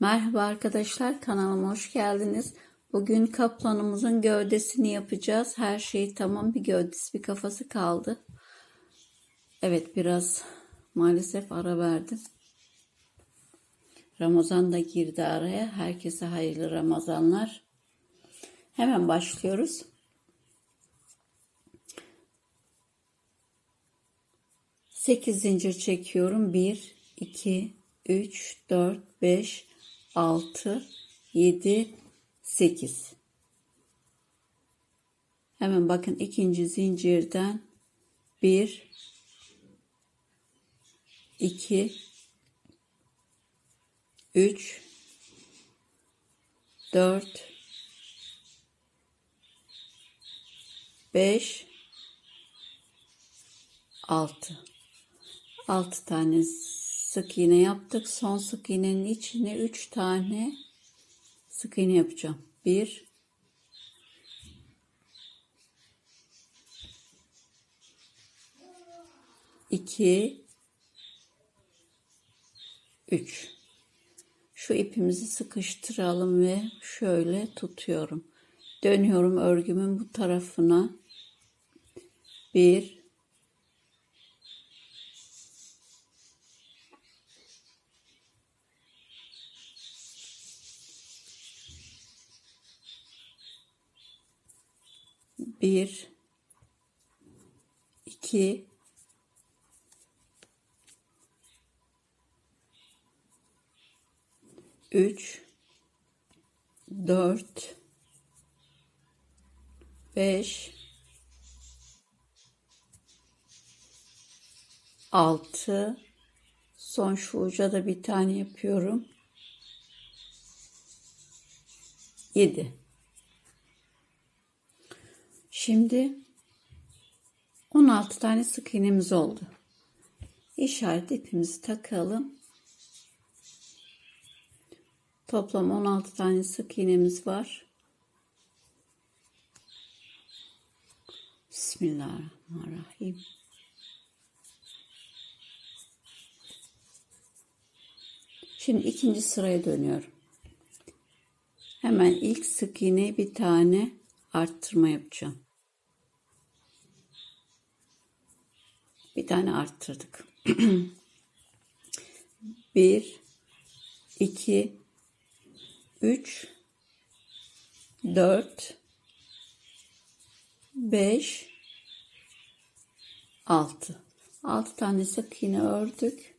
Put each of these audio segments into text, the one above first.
Merhaba arkadaşlar kanalıma hoş geldiniz. Bugün kaplanımızın gövdesini yapacağız. Her şey tamam bir gövdesi bir kafası kaldı. Evet biraz maalesef ara verdim. Ramazan da girdi araya. Herkese hayırlı Ramazanlar. Hemen başlıyoruz. Sekiz zincir çekiyorum. Bir, iki, üç, dört, beş, 6, 7, 8. Hemen bakın ikinci zincirden 1, 2, 3, 4, 5, 6. 6 tane sık iğne yaptık. Son sık iğnenin içine 3 tane sık iğne yapacağım. 1 2 3 Şu ipimizi sıkıştıralım ve şöyle tutuyorum. Dönüyorum örgümün bu tarafına. 1 bir, iki, üç, dört, beş, altı, son şu uca da bir tane yapıyorum. Yedi. Şimdi 16 tane sık iğnemiz oldu. İşaret ipimizi takalım. Toplam 16 tane sık iğnemiz var. Bismillahirrahmanirrahim. Şimdi ikinci sıraya dönüyorum. Hemen ilk sık iğne bir tane arttırma yapacağım. Bir tane arttırdık. Bir, iki, üç, dört, beş, altı. Altı tane sık iğne ördük.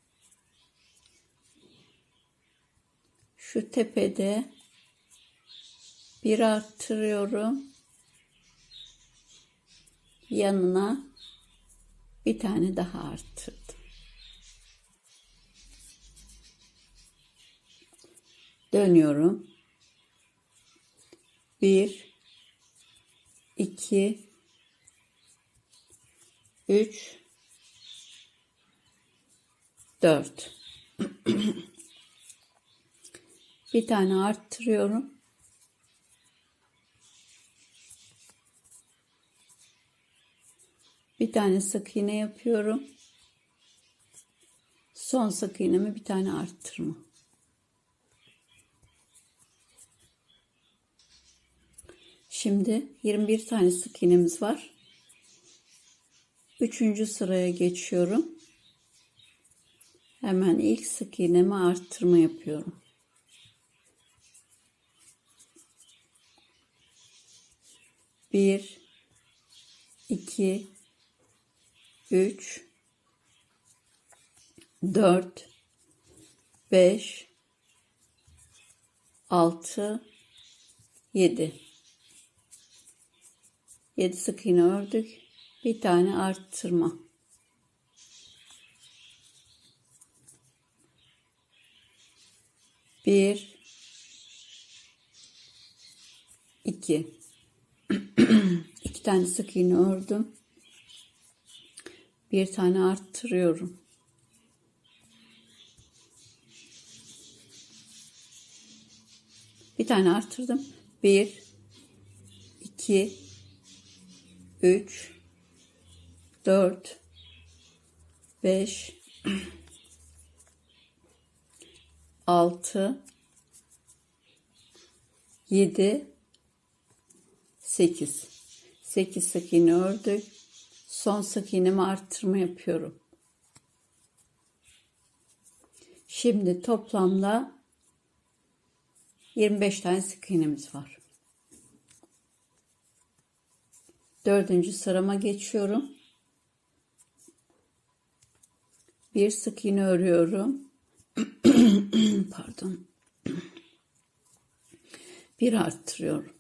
Şu tepede bir arttırıyorum. Yanına bir tane daha arttırdım. Dönüyorum. Bir, iki, üç, dört. bir tane arttırıyorum. Bir tane sık iğne yapıyorum. Son sık iğnemi bir tane arttırma. Şimdi 21 tane sık iğnemiz var. Üçüncü sıraya geçiyorum. Hemen ilk sık iğnemi arttırma yapıyorum. Bir, iki, 3 4 5 6 7 7 sık iğne ördük. Bir tane arttırma. Bir, iki, iki tane sık iğne ördüm bir tane arttırıyorum. Bir tane arttırdım. Bir, iki, üç, dört, beş, altı, 7 8 8 sık iğne ördük. Son sık iğnemi arttırma yapıyorum. Şimdi toplamda 25 tane sık iğnemiz var. Dördüncü sırama geçiyorum. Bir sık iğne örüyorum. Pardon. Bir arttırıyorum.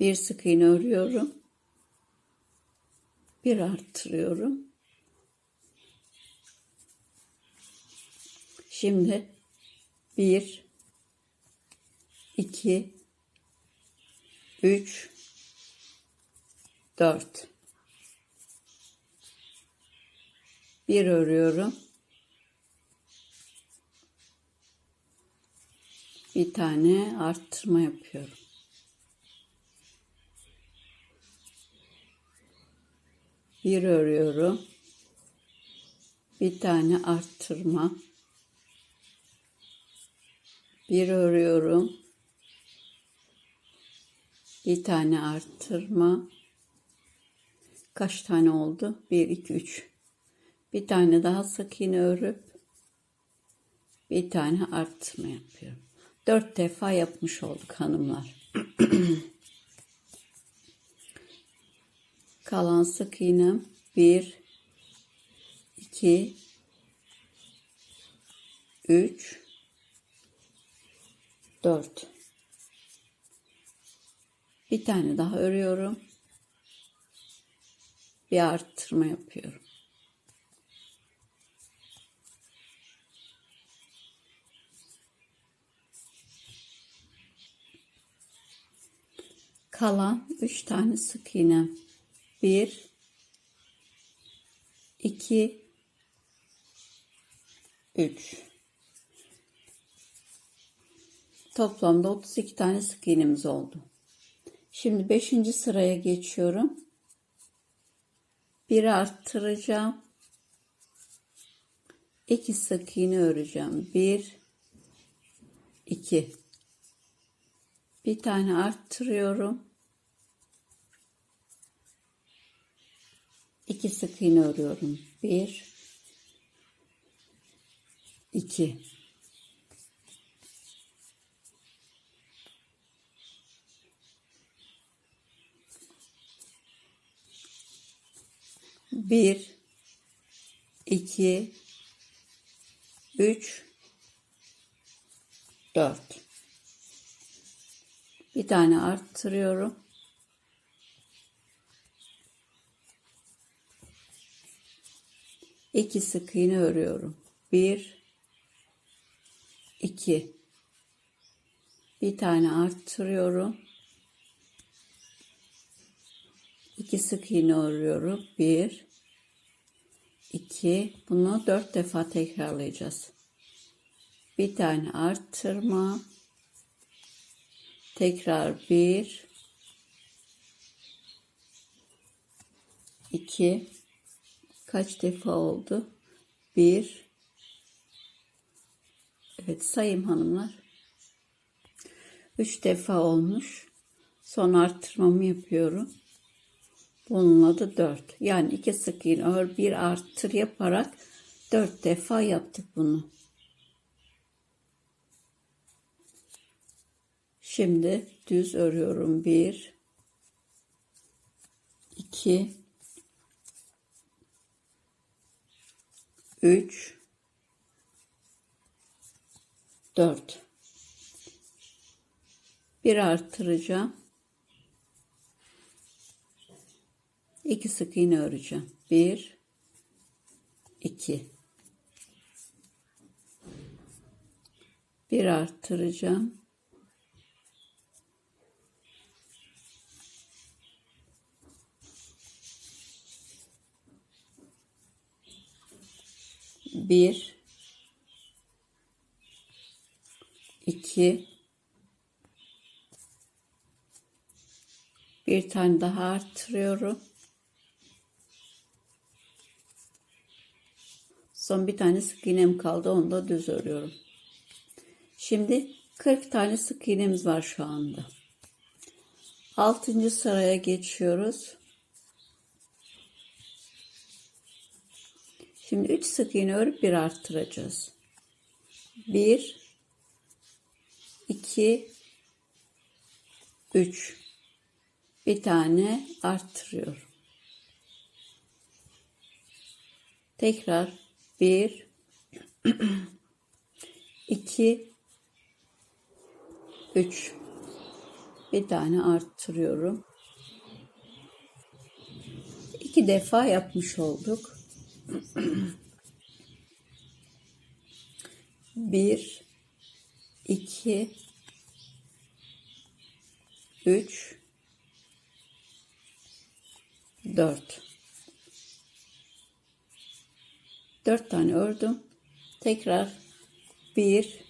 Bir sık iğne örüyorum. Bir arttırıyorum. Şimdi bir, iki, üç, dört. Bir örüyorum. Bir tane arttırma yapıyorum. Bir örüyorum. Bir tane arttırma. Bir örüyorum. Bir tane arttırma. Kaç tane oldu? 1, 2, 3. Bir tane daha sık iğne örüp bir tane arttırma yapıyorum. Dört defa yapmış olduk hanımlar. Kalan sık iğnem 1 2 3 4 Bir tane daha örüyorum. Bir arttırma yapıyorum. Kalan 3 tane sık iğne. 1 2 3 Toplamda 32 tane sık iğnemiz oldu. Şimdi 5. sıraya geçiyorum. Bir arttıracağım. 2 sık iğne öreceğim. 1 2 Bir tane arttırıyorum. 2 sık iğne örüyorum. 1 2 1 2 3 4 Bir tane arttırıyorum. İki sık iğne örüyorum. Bir, iki. Bir tane arttırıyorum. İki sık iğne örüyorum. Bir, iki. Bunu dört defa tekrarlayacağız. Bir tane arttırma. Tekrar bir, iki, kaç defa oldu? Bir, evet sayayım hanımlar. Üç defa olmuş. Son arttırmamı yapıyorum. Bununla da dört. Yani iki sık iğne ör bir arttır yaparak dört defa yaptık bunu. Şimdi düz örüyorum. Bir, iki, üç, dört. Bir artıracağım. İki sık iğne öreceğim. Bir, iki. Bir arttıracağım. Bir, iki, bir tane daha arttırıyorum. Son bir tane sık iğnem kaldı. Onu da düz örüyorum. Şimdi 40 tane sık iğnemiz var şu anda. 6. sıraya geçiyoruz. Şimdi 3 sık iğne örüp bir arttıracağız. 1 2 3 bir tane arttırıyorum. Tekrar 1 2 3 bir tane arttırıyorum. İki defa yapmış olduk. Bir, iki, üç, dört. Dört tane ördüm. Tekrar bir,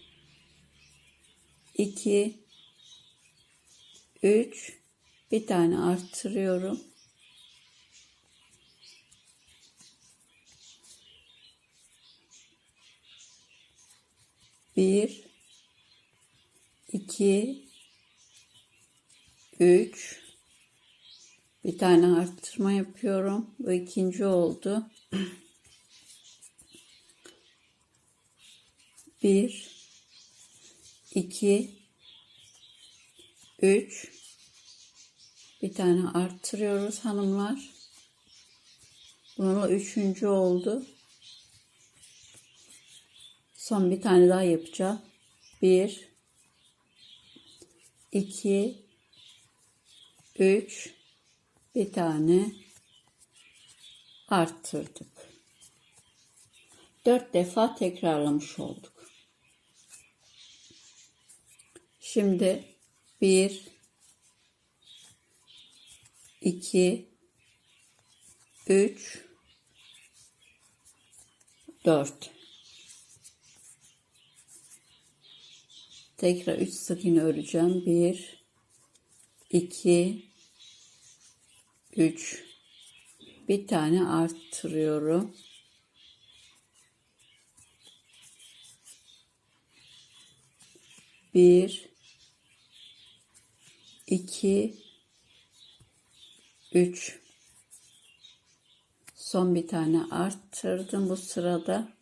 iki, üç, bir tane arttırıyorum. Bir, iki, üç, bir tane arttırma yapıyorum. Bu ikinci oldu. Bir, iki, üç, bir tane arttırıyoruz hanımlar. Bununla üçüncü oldu. Son bir tane daha yapacağım. Bir, iki, üç, bir tane arttırdık. Dört defa tekrarlamış olduk. Şimdi bir, iki, üç, dört. Tekrar 3 sık iğne öreceğim. 1 2 3 bir tane arttırıyorum. Bir, iki, üç. Son bir tane arttırdım bu sırada.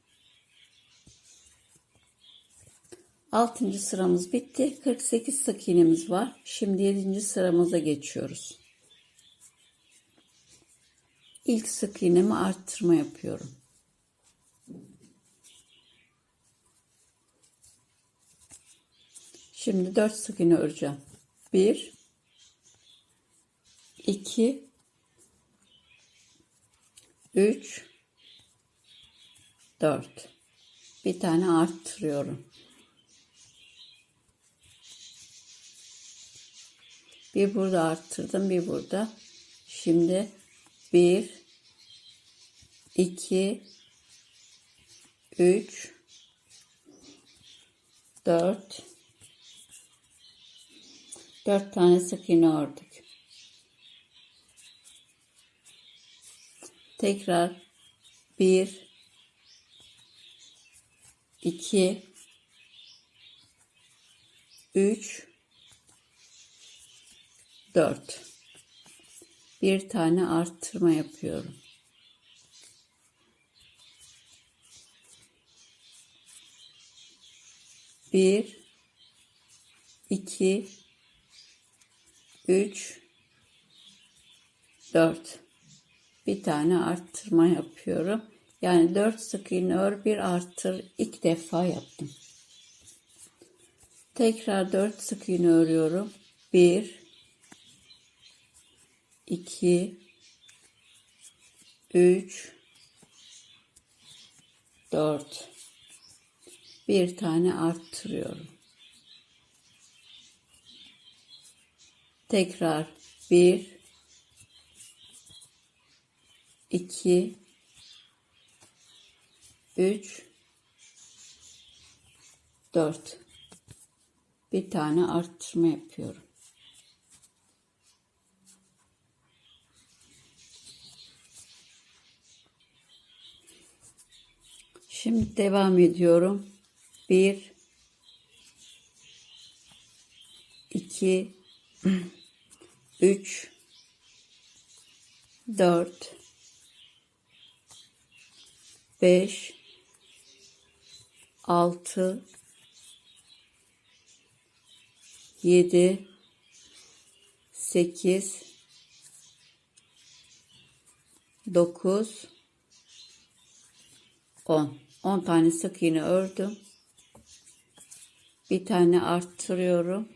Altıncı sıramız bitti. 48 sık iğnemiz var. Şimdi yedinci sıramıza geçiyoruz. İlk sık iğnemi arttırma yapıyorum. Şimdi 4 sık iğne öreceğim. 1 2 3 4 bir tane arttırıyorum. Bir burada arttırdım, bir burada. Şimdi bir, iki, üç, dört, dört tane sık iğne ördük. Tekrar bir, iki, üç, 4 bir tane arttırma yapıyorum. Bir, iki, üç, dört. Bir tane arttırma yapıyorum. Yani dört sık iğne ör bir arttır ilk defa yaptım. Tekrar dört sık iğne örüyorum. Bir, 2 3 4 bir tane arttırıyorum. Tekrar 1 2 3 4 bir tane arttırma yapıyorum. Şimdi devam ediyorum. Bir, 2 3 4 5 6 7 8 9 10 10 tane sık iğne ördüm. Bir tane arttırıyorum.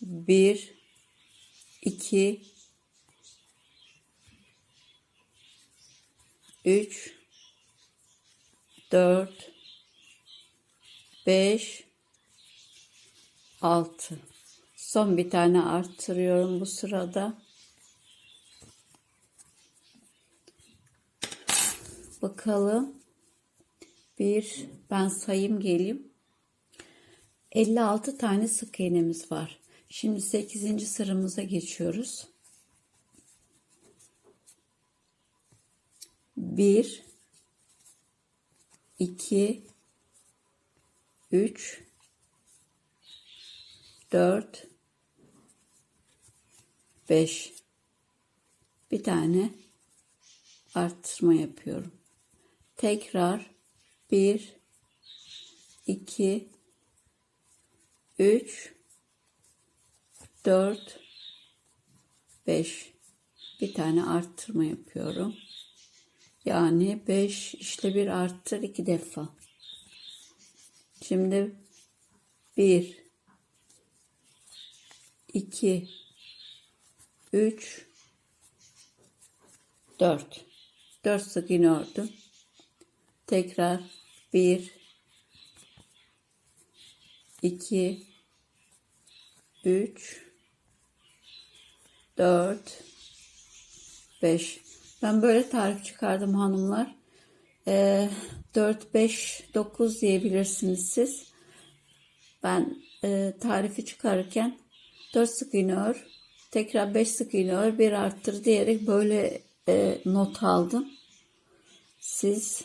Bir iki üç dört beş altı son bir tane arttırıyorum bu sırada bakalım bir ben sayayım geleyim 56 tane sık iğnemiz var Şimdi 8. sıramıza geçiyoruz. 1 2 3 4 5 bir tane arttırma yapıyorum. Tekrar 1 2 3 4 5 bir tane arttırma yapıyorum. Yani 5 işte bir arttır iki defa. Şimdi 1 2 3 4 4 sık iğne ördüm. Tekrar 1 2 3 4 5 ben böyle tarif çıkardım hanımlar. E, 4 5 9 diyebilirsiniz siz. Ben e, tarifi çıkarırken 4 sık iğne ör tekrar 5 sık iğne ör bir arttır diyerek böyle e, not aldım siz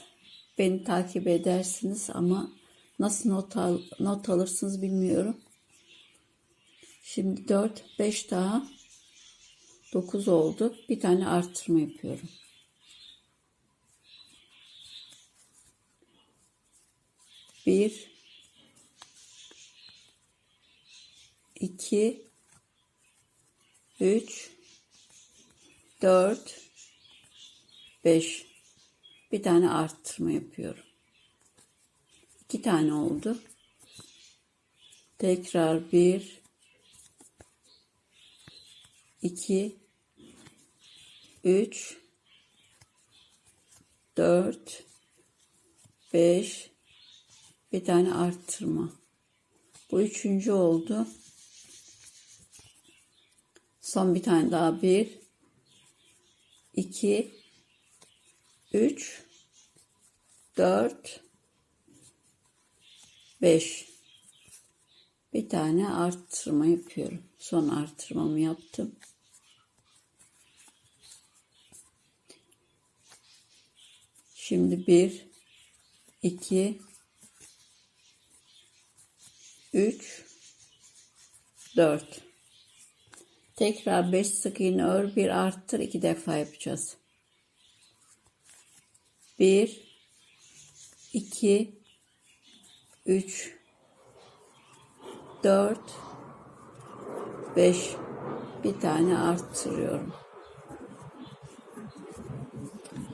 beni takip edersiniz ama nasıl not, al, not alırsınız bilmiyorum Şimdi 4, 5 daha 9 oldu. Bir tane arttırma yapıyorum. Bir, iki, üç, dört, beş. Bir tane arttırma yapıyorum. İki tane oldu. Tekrar bir, 2 3 4 5 bir tane arttırma. Bu üçüncü oldu. Son bir tane daha. 1 2 3 4 5 bir tane arttırma yapıyorum. Son arttırmamı yaptım. Şimdi bir, iki, üç, dört. Tekrar beş sık iğne ör, bir arttır, iki defa yapacağız. Bir, iki, üç, dört, beş. Bir tane arttırıyorum.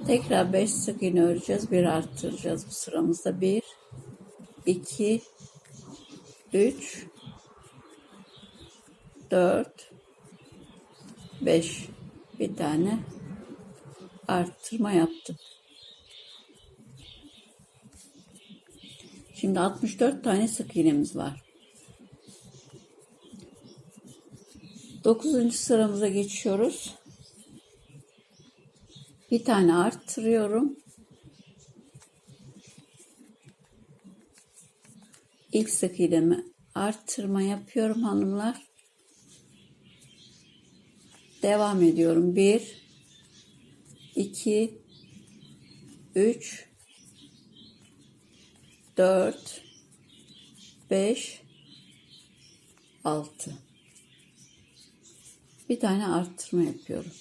Tekrar 5 sık iğne öreceğiz. Bir arttıracağız bu sıramızda. 1 2 3 4 5 bir tane arttırma yaptım. Şimdi 64 tane sık iğnemiz var. 9. sıramıza geçiyoruz. Bir tane arttırıyorum. İlk sık iğnemi arttırma yapıyorum hanımlar. Devam ediyorum. 1 2 3 4 5 6 bir tane arttırma yapıyorum.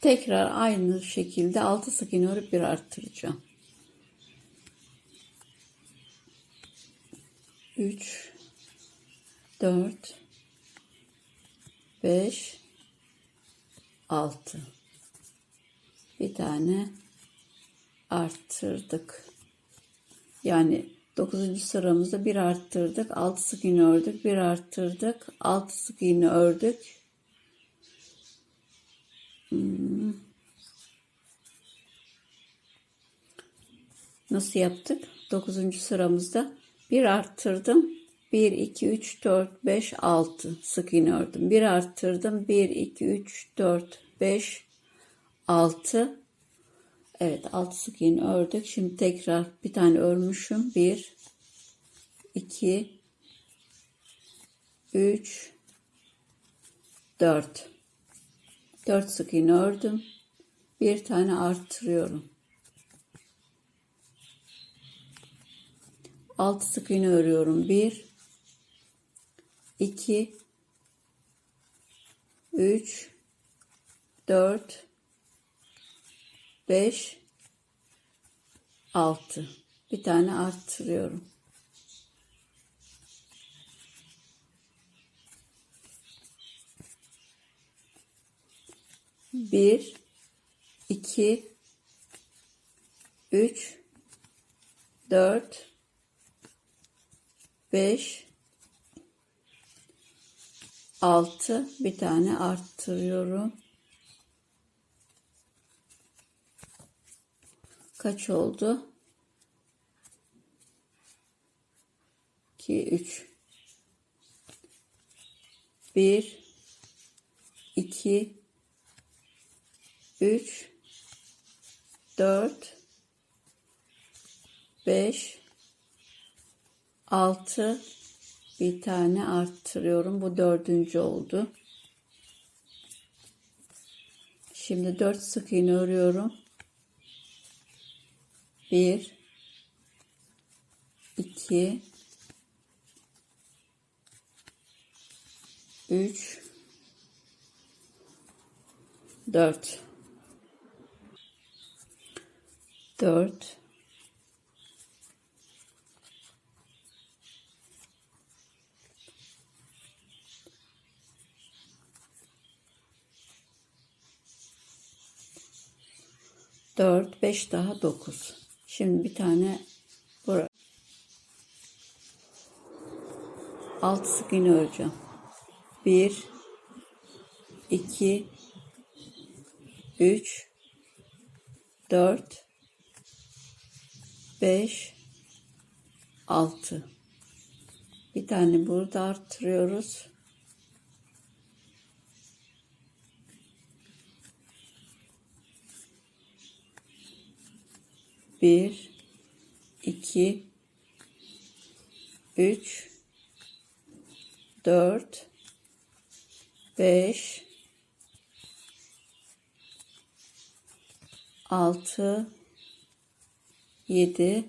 Tekrar aynı şekilde 6 sık iğne örüp bir arttıracağım. 3 4 5 6 bir tane arttırdık. Yani 9. sıramızda bir arttırdık. 6 sık iğne ördük. Bir arttırdık. 6 sık iğne ördük. Hmm. Nasıl yaptık? 9. sıramızda bir arttırdım. 1, 2, 3, 4, 5, 6 sık iğne ördüm. Bir arttırdım. 1, 2, 3, 4, 5, 6 Evet 6 sık iğne ördük. Şimdi tekrar bir tane örmüşüm. 1 2 3 4 4 sık iğne ördüm. Bir tane arttırıyorum. 6 sık iğne örüyorum. 1 2 3 4 5 6 bir tane arttırıyorum. Bir, iki, üç, dört, beş, altı bir tane arttırıyorum. Kaç oldu? 2 3 1 2 3 4 5 6 bir tane arttırıyorum. Bu dördüncü oldu. Şimdi 4 sık iğne örüyorum. 1 2 3 4 4 4 5 daha 9 Şimdi bir tane buraya 6 sık iğne öreceğim. 1 2 3 4 5 6 bir tane burada arttırıyoruz. Bir, iki, üç, dört, beş, altı, yedi.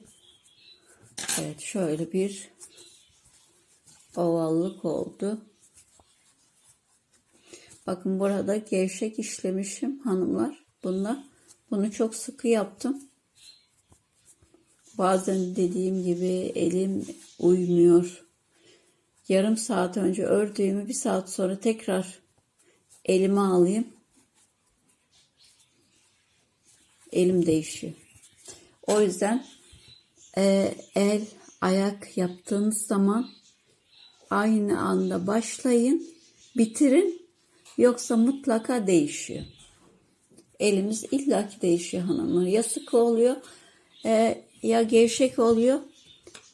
Evet şöyle bir ovallık oldu. Bakın burada gevşek işlemişim hanımlar. Bunlar. Bunu çok sıkı yaptım. Bazen dediğim gibi elim uymuyor. Yarım saat önce ördüğümü bir saat sonra tekrar elime alayım. Elim değişiyor. O yüzden e, el, ayak yaptığınız zaman aynı anda başlayın, bitirin. Yoksa mutlaka değişiyor. Elimiz illaki değişiyor hanımlar. Ya sıkı oluyor, e, ya gevşek oluyor.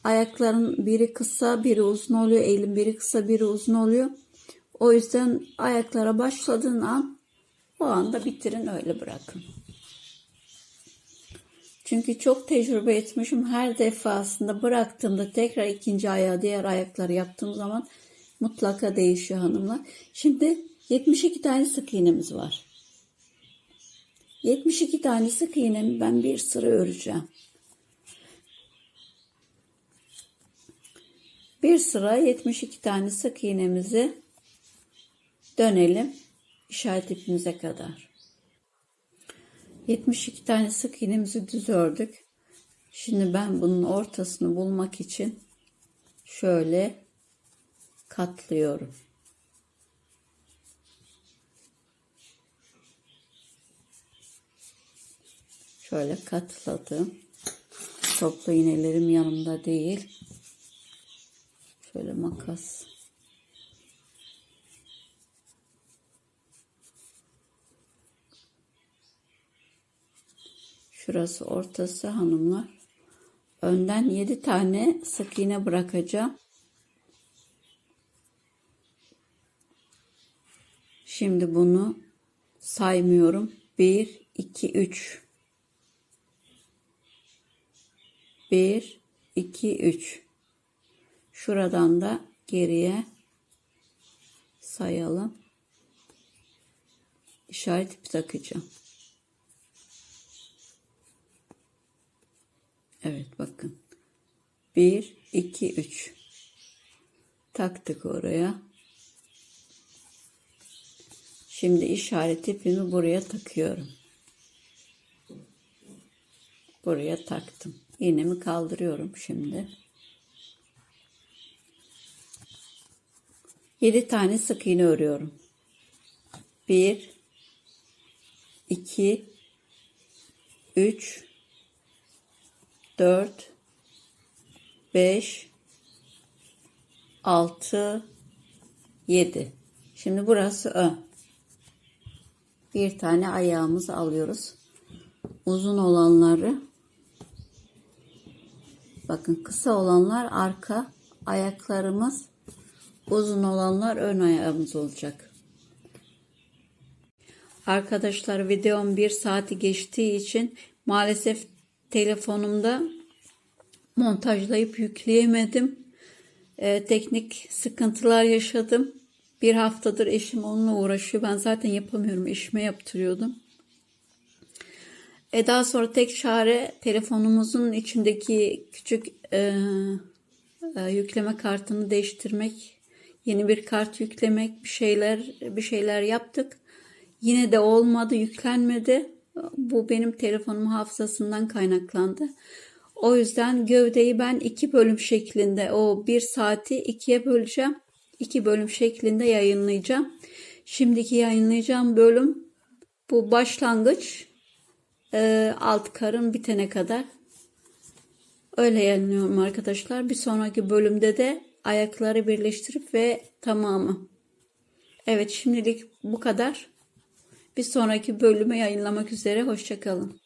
Ayakların biri kısa, biri uzun oluyor. Elin biri kısa, biri uzun oluyor. O yüzden ayaklara başladığın an o anda bitirin öyle bırakın. Çünkü çok tecrübe etmişim. Her defasında bıraktığımda tekrar ikinci ayağı diğer ayakları yaptığım zaman mutlaka değişiyor hanımlar. Şimdi 72 tane sık iğnemiz var. 72 tane sık iğnemi ben bir sıra öreceğim. Bir sıra 72 tane sık iğnemizi dönelim işaret ipimize kadar. 72 tane sık iğnemizi düz ördük. Şimdi ben bunun ortasını bulmak için şöyle katlıyorum. Şöyle katladım. Toplu iğnelerim yanımda değil. Şöyle makas. Şurası ortası hanımlar. Önden 7 tane sık iğne bırakacağım. Şimdi bunu saymıyorum. 1, 2, 3. 1, 2, 3. Şuradan da geriye sayalım. İşaret ipi takacağım. Evet bakın. 1, 2, 3. Taktık oraya. Şimdi işaret ipimi buraya takıyorum. Buraya taktım. İğnemi kaldırıyorum şimdi. 7 tane sık iğne örüyorum. 1 2 3 4 5 6 7 Şimdi burası ön. Bir tane ayağımızı alıyoruz. Uzun olanları bakın kısa olanlar arka ayaklarımız uzun olanlar ön ayağımız olacak. Arkadaşlar videom bir saati geçtiği için maalesef telefonumda montajlayıp yükleyemedim. Ee, teknik sıkıntılar yaşadım. Bir haftadır eşim onunla uğraşıyor. Ben zaten yapamıyorum. Eşime yaptırıyordum. E daha sonra tek çare telefonumuzun içindeki küçük e, e, yükleme kartını değiştirmek, yeni bir kart yüklemek, bir şeyler bir şeyler yaptık. Yine de olmadı, yüklenmedi. Bu benim telefonum hafızasından kaynaklandı. O yüzden gövdeyi ben iki bölüm şeklinde o bir saati ikiye böleceğim. İki bölüm şeklinde yayınlayacağım. Şimdiki yayınlayacağım bölüm bu başlangıç e, alt karın bitene kadar. Öyle yayınlıyorum arkadaşlar. Bir sonraki bölümde de ayakları birleştirip ve tamamı. Evet şimdilik bu kadar. Bir sonraki bölümü yayınlamak üzere. Hoşçakalın.